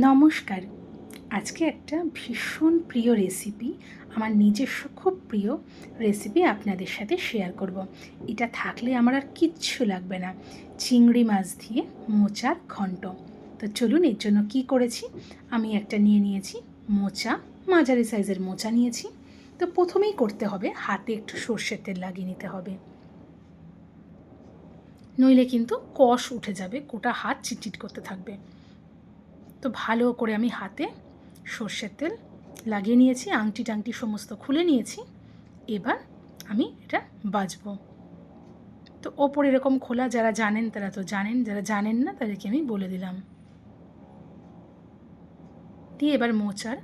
নমস্কার। আজকে একটা ভীষণ প্রিয় রেসিপি আমার নিজস্ব খুব প্রিয় রেসিপি আপনাদের সাথে শেয়ার করব। এটা থাকলে আমার আর কিচ্ছু লাগবে না। চিংড়ি মাছ দিয়ে মোচার ঘন্ট। তো চলুন এর জন্য কি করেছি? আমি একটা নিয়ে নিয়েছি মোচা, মাঝারি সাইজের মোচা নিয়েছি। তো প্রথমেই করতে হবে, হাতে একটু সর্ষের তেল লাগিয়ে নিতে হবে। নইলে কিন্তু কষ উঠে যাবে, গোটা হাত চিটচিট করতে থাকবে। তো ভালো করে আমি হাতে সর্ষের তেল লাগিয়ে নিয়েছি, আংটি টাংটি সমস্ত খুলে নিয়েছি। এবার আমি এটা বাজব। তো ওপর এরকম খোলা যারা জানেন তারা তো জানেন, যারা জানেন না তাদেরকে আমি বলে দিলাম। দিয়ে এবার মোচার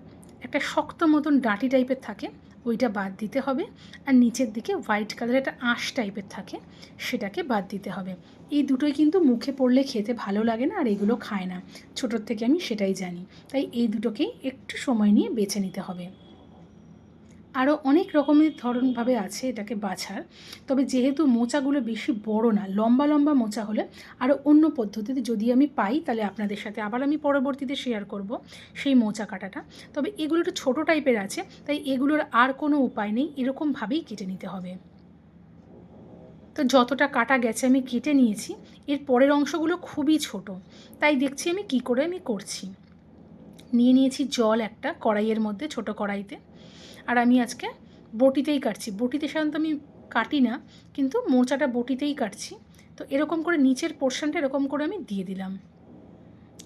একটা শক্ত মতন ডাঁটি টাইপের থাকে ওইটা বাদ দিতে হবে। আর নিচের দিকে হোয়াইট কালারের একটা আঁশ টাইপের থাকে, সেটাকে বাদ দিতে হবে। এই দুটোই কিন্তু মুখে পড়লে খেতে ভালো লাগে না আর এগুলো খায় না। ছোটোর থেকে আমি সেটাই জানি। তাই এই দুটোকেই একটু সময় নিয়ে বেছে নিতে হবে। আরও অনেক রকমের ধরনভাবে আছে এটাকে বাছার। তবে যেহেতু মোচাগুলো বেশি বড় না, লম্বা লম্বা মোচা হলে আরও অন্য পদ্ধতিতে যদি আমি পাই, তাহলে আপনাদের সাথে আবার আমি পরবর্তীতে শেয়ার করব সেই মোচা কাটাটা। তবে এগুলো একটু ছোটো টাইপের আছে, তাই এগুলোর আর কোনো উপায় নেই, এরকমভাবেই কেটে নিতে হবে। তো যতটা কাটা গেছে আমি কেটে নিয়েছি, এর পরের অংশগুলো খুবই ছোট, তাই দেখছি আমি কি করে আমি করছি। নিয়ে নিয়েছি জল একটা কড়াইয়ের মধ্যে, ছোট কড়াইতে। আর আমি আজকে বটিতেই কাটছি। বটিতে সাধারণত আমি কাটি না, কিন্তু মোচাটা বটিতেই কাটছি। তো এরকম করে নিচের পোর্শনটা এরকম করে আমি দিয়ে দিলাম।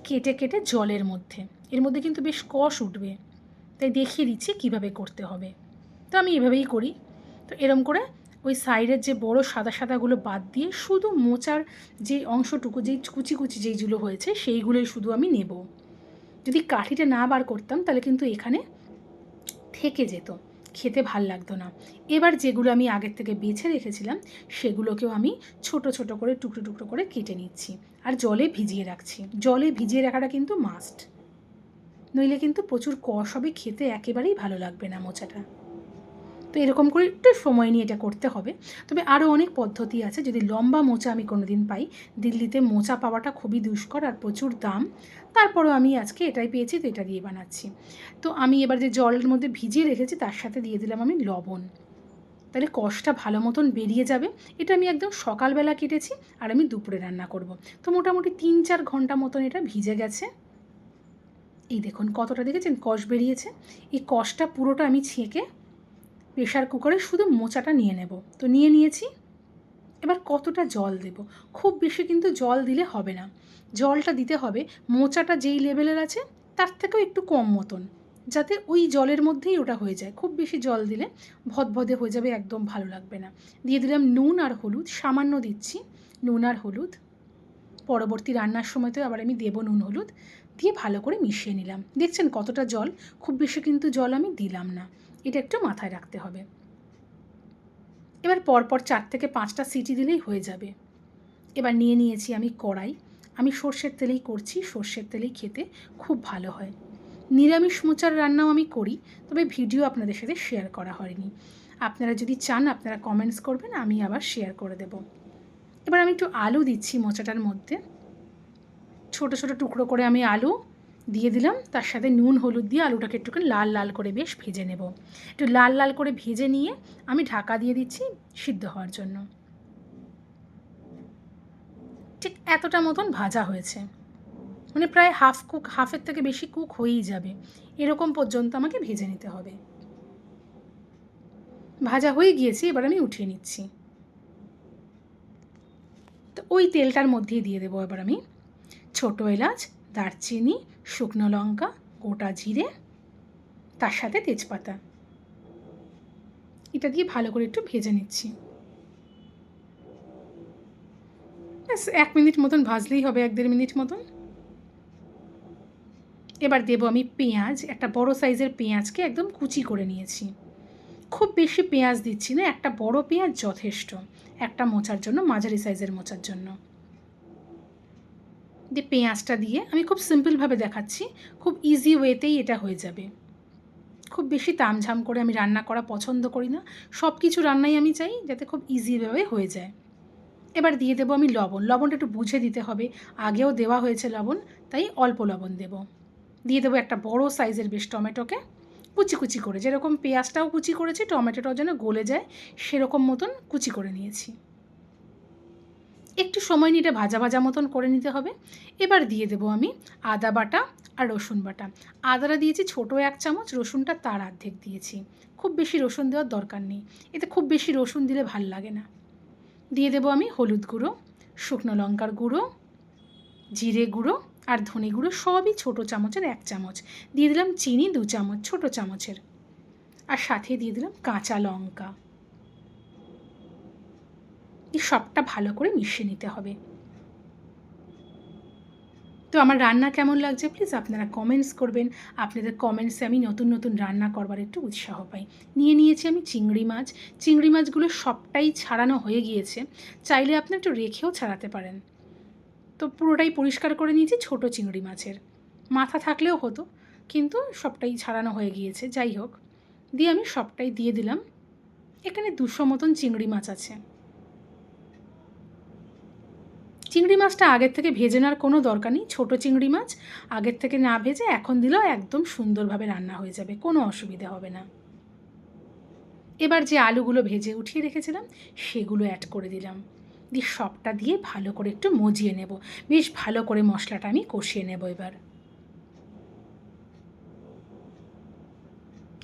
কেটে কেটে জলের মধ্যে। এর মধ্যে কিন্তু বেশ কষ উঠবে। তাই দেখিয়ে দিচ্ছি কীভাবে করতে হবে। তো আমি এভাবেই করি। তো এরম করে ওই সাইডের যে বড় সাদা সাদাগুলো বাদ দিয়ে শুধু মোচার যে অংশটুকু, যেই কুচি কুচি যেইগুলো হয়েছে সেইগুলোই শুধু আমি নেব। যদি কাঠিটা না বার করতাম তাহলে কিন্তু এখানে থেকে যেত। খেতে ভালো লাগতো না। এবার যেগুলো আমি আগের থেকে বেছে রেখেছিলাম, সেগুলোকেও আমি ছোট ছোট করে, টুকরো টুকরো করে কেটে নিচ্ছি আর জলে ভিজিয়ে রাখছি। জলে ভিজিয়ে রাখাটা কিন্তু মাস্ট নইলে কিন্তু প্রচুর কষ হবে, খেতে একেবারেই ভালো লাগবে না মোচাটা। তো এরকম করে একটু সময় নিয়ে এটা করতে হবে। তবে আরও অনেক পদ্ধতি আছে, যদি লম্বা মোচা আমি কোনো দিন পাই, দিল্লিতে মোচা পাওয়াটা খুবই দুষ্কর আর প্রচুর দাম। তারপরেও আমি আজকে এটাই পেয়েছি, তো এটা দিয়ে বানাচ্ছি। তো আমি এবার যে জলের মধ্যে ভিজিয়ে রেখেছি, তার সাথে দিয়ে দিলাম আমি লবণ। তাহলে কষটা ভালো মতন বেরিয়ে যাবে। এটা আমি একদম সকালবেলা কেটেছি, আর আমি দুপুরে রান্না করব। তো মোটামুটি তিন চার ঘণ্টা মতন এটা ভিজে গেছে। এই দেখুন কতটা দেখেছেন? কষ বেরিয়েছে। এই কষটা পুরোটা আমি ছেঁকে প্রেশার কুকারে শুধু মোচাটা নিয়ে নেব। তো নিয়ে নিয়েছি। এবার কতটা জল দেব? খুব বেশি কিন্তু জল দিলে হবে না। জলটা দিতে হবে। মোচাটা যেই লেভেলের আছে, তার থেকেও একটু কম মতন। যাতে ওই জলের মধ্যেই ওটা হয়ে যায়। খুব বেশি জল দিলে ভদভদে হয়ে যাবে, একদম ভালো লাগবে না। দিয়ে দিলাম নুন আর হলুদ। সামান্য দিচ্ছি। নুন আর হলুদ। পরবর্তী রান্নার সময় তো আবার আমি দেবো নুন হলুদ। দিয়ে ভালো করে মিশিয়ে নিলাম। দেখছেন কতটা জল? খুব বেশি কিন্তু জল আমি দিলাম না। এটা একটু মাথায় রাখতে হবে। এবার পরপর চার থেকে পাঁচটা সিটি দিলেই হয়ে যাবে। এবার নিয়ে নিয়েছি আমি কড়াই। আমি সর্ষের তেলেই করছি, সর্ষের তেলেই খেতে খুব ভালো হয়। নিরামিষ মোচার রান্নাও আমি করি, তবে ভিডিও আপনাদের সাথে শেয়ার করা হয়নি। আপনারা যদি চান, আপনারা কমেন্টস করবেন, আমি আবার শেয়ার করে দেব। এবার আমি একটু আলু দিচ্ছি মোচাটার মধ্যে। ছোট ছোট টুকরো করে আমি আলু দিয়ে দিলাম। তার সাথে নুন, হলুদ দিয়ে আলুটাকে একটুখানি লাল লাল করে বেশ ভেজে নেব। একটু লাল লাল করে ভেজে নিয়ে আমি ঢাকা দিয়ে দিচ্ছি সিদ্ধ হওয়ার জন্য। ঠিক এতটা মতন ভাজা হয়েছে। মানে প্রায় হাফ কুক, হাফের থেকে বেশি কুক হয়েই যাবে। এরকম পর্যন্ত আমাকে ভেজে নিতে হবে। ভাজা হয়ে গিয়েছে, এবার আমি উঠিয়ে নিচ্ছি। তো ওই তেলটার মধ্যেই দিয়ে দেবো এবার আমি। ছোটো এলাচ, দারচিনি, শুকনো লঙ্কা, গোটা জিরে, তার সাথে তেজপাতা। এটা দিয়ে ভালো করে একটু ভেজে নিচ্ছি। ব্যাস, এক মিনিট মতন ভাজলেই হবে, এক দেড় মিনিট মতন। এবার দেবো আমি পেঁয়াজ, একটা বড় সাইজের পেঁয়াজকে একদম কুচি করে নিয়েছি। খুব বেশি পেঁয়াজ দিচ্ছি না, একটা বড় পেঁয়াজ যথেষ্ট। একটা মোচার জন্য, মাঝারি সাইজের মোচার জন্য। দিয়ে পেঁয়াজটা দিয়ে আমি খুব সিম্পলভাবে দেখাচ্ছি। খুব ইজি ওয়েতেই এটা হয়ে যাবে। খুব বেশি তামঝাম করে আমি রান্না করা পছন্দ করি না। সব কিছু রান্নাই আমি চাই যাতে খুব ইজিভাবে হয়ে যায়। এবার দিয়ে দেবো আমি লবণ। লবণটা একটু বুঝে দিতে হবে। আগেও দেওয়া হয়েছে লবণ, তাই অল্প লবণ দেব। দিয়ে দেবো একটা বড় সাইজের বেশ টমেটোকে। কুচি কুচি করে, যেরকম পেঁয়াজটাও কুচি করেছি, টমেটোটাও যেন গলে যায়, সেরকম মতন কুচি করে নিয়েছি। একটু সময় নিয়ে ভাজা ভাজা মতন করে নিতে হবে। এবার দিয়ে দেবো আমি আদা বাটা আর রসুন বাটা। আদাটা দিয়েছি ছোটো এক চামচ, রসুনটা তার অর্ধেক দিয়েছি। খুব বেশি রসুন দেওয়ার দরকার নেই। এতে খুব বেশি রসুন দিলে ভালো লাগে না। দিয়ে দেবো আমি হলুদ গুঁড়ো, শুকনো লঙ্কার গুঁড়ো, জিরে গুঁড়ো আর ধনে গুঁড়ো সবই ছোটো চামচের এক চামচ। দিয়ে দিলাম চিনি দু চামচ, ছোটো চামচের। আর সাথে দিয়ে দিলাম কাঁচা লঙ্কা। সবটা ভালো করে মিশিয়ে নিতে হবে। তো আমার রান্না কেমন লাগছে প্লিজ আপনারা কমেন্টস করবেন। আপনাদের কমেন্টসে আমি নতুন নতুন রান্না করবার একটু উৎসাহ পাই। নিয়ে নিয়েছি আমি চিংড়ি মাছ। চিংড়ি মাছগুলো সবটাই ছাড়ানো হয়ে গিয়েছে। চাইলে আপনি একটু রেখেও ছাড়াতে পারেন। তো পুরোটাই পরিষ্কার করে নিয়েছি ছোট চিংড়ি মাছের। মাথা থাকলেও হতো, কিন্তু সবটাই ছাড়ানো হয়ে গিয়েছে। যাই হোক, দিয়ে আমি সবটাই দিয়ে দিলাম। এখানে দুশো মতন চিংড়ি মাছ আছে। চিংড়ি মাছটা আগের থেকে ভেজে নেওয়ার কোনো দরকার নেই। ছোটো চিংড়ি মাছ আগের থেকে না ভেজে এখন দিলেও একদম সুন্দরভাবে রান্না হয়ে যাবে, কোনো অসুবিধা হবে না। এবার যে আলুগুলো ভেজে উঠিয়ে রেখেছিলাম, সেগুলো অ্যাড করে দিলাম। দিয়ে সবটা দিয়ে ভালো করে একটু মজিয়ে নেব। বেশ ভালো করে মশলাটা আমি কষিয়ে নেব এবার।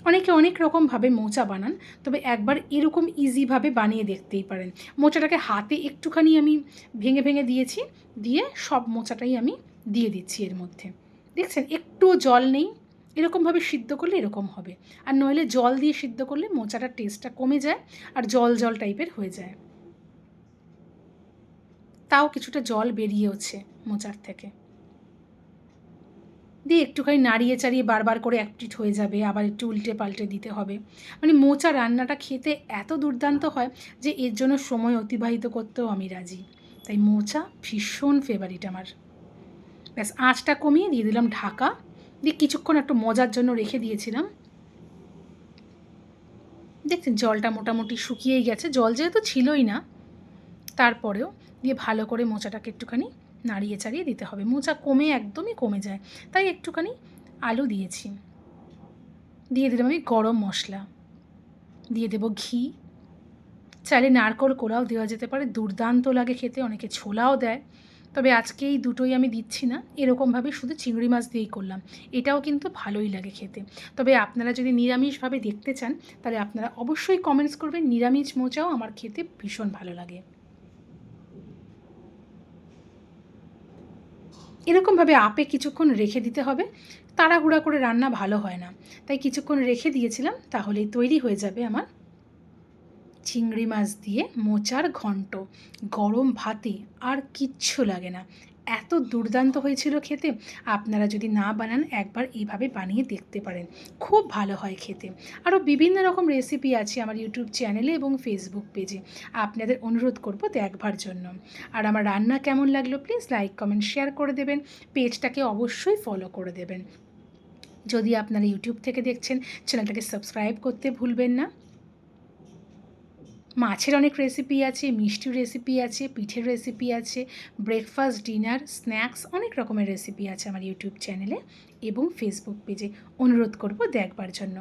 অনেকে অনেক রকমভাবে মোচা বানান, তবে একবার এরকম ইজিভাবে বানিয়ে দেখতেই পারেন। মোচাটাকে হাতে একটুখানি আমি ভেঙে ভেঙে দিয়েছি, দিয়ে সব মোচাটাই আমি দিয়ে দিচ্ছি এর মধ্যে। দেখছেন, একটুও জল নেই, এরকমভাবে সিদ্ধ করলে এরকম হবে। আর নইলে জল দিয়ে সিদ্ধ করলে মোচাটার টেস্টটা কমে যায় আর জল জল টাইপের হয়ে যায়। তাও কিছুটা জল বেরিয়েওছে মোচার থেকে। দিয়ে একটুখানি নাড়িয়ে চাড়িয়ে বারবার করে অ্যাক্টিট হয়ে যাবে, আবার একটু উল্টে পাল্টে দিতে হবে। মানে মোচা রান্নাটা খেতে এত দুর্দান্ত হয় যে এর জন্য সময় অতিবাহিত করতেও আমি রাজি। তাই মোচা ভীষণ ফেভারিট আমার। ব্যাস, আঁচটা কমিয়ে দিয়ে দিলাম ঢাকা। দিয়ে কিছুক্ষণ একটু মজার জন্য রেখে দিয়েছিলাম। দেখছেন, জলটা মোটামুটি শুকিয়েই গেছে। জল যেহেতু ছিলই না, তারপরেও দিয়ে ভালো করে মোচাটাকে একটুখানি নাড়িয়ে চাড়িয়ে দিতে হবে। মোচা কমে একদমই কমে যায়। তাই একটুখানি আলু দিয়েছি। দিয়ে দিলাম আমি গরম মশলা। দিয়ে দেবো ঘি। চাইলে নারকল কোড়াও দেওয়া যেতে পারে। দুর্দান্ত লাগে খেতে, অনেকে ছোলাও দেয়। তবে আজকে এই দুটোই আমি দিচ্ছি না। এরকমভাবে শুধু চিংড়ি মাছ দিয়েই করলাম। এটাও কিন্তু ভালোই লাগে খেতে। তবে আপনারা যদি নিরামিষভাবে দেখতে চান, তাহলে আপনারা অবশ্যই কমেন্টস করবেন। নিরামিষ মোচাও আমার খেতে ভীষণ ভালো লাগে। এরকমভাবে আপে কিছুক্ষণ রেখে দিতে হবে। তাড়াহুড়া করে রান্না ভালো হয় না। তাই কিছুক্ষণ রেখে দিয়েছিলাম, তাহলেই তৈরি হয়ে যাবে আমার চিংড়ি মাছ দিয়ে মোচার ঘন্ট। গরম ভাতে আর কিচ্ছু লাগে না। এত দুর্দান্ত হয়েছিল খেতে। আপনারা যদি না বানান, একবার এইভাবে বানিয়ে দেখতে পারেন। খুব ভালো হয় খেতে। আরও বিভিন্ন রকম রেসিপি আছে আমার ইউটিউব চ্যানেলে এবং ফেসবুক পেজে আপনাদের অনুরোধ করব দেখবার জন্য। আর আমার রান্না কেমন লাগল প্লিজ লাইক কমেন্ট শেয়ার করে দেবেন। পেজটাকে অবশ্যই ফলো করে দেবেন। যদি আপনারা ইউটিউব থেকে দেখছেন চ্যানেলটাকে সাবস্ক্রাইব করতে ভুলবেন না। মাছের অনেক রেসিপি আছে, মিষ্টির রেসিপি আছে, পিঠের রেসিপি আছে ব্রেকফাস্ট ডিনার স্ন্যাক্স অনেক রকমের রেসিপি আছে আমার ইউটিউব চ্যানেলে এবং ফেসবুক পেজে অনুরোধ করব দেখবার জন্য।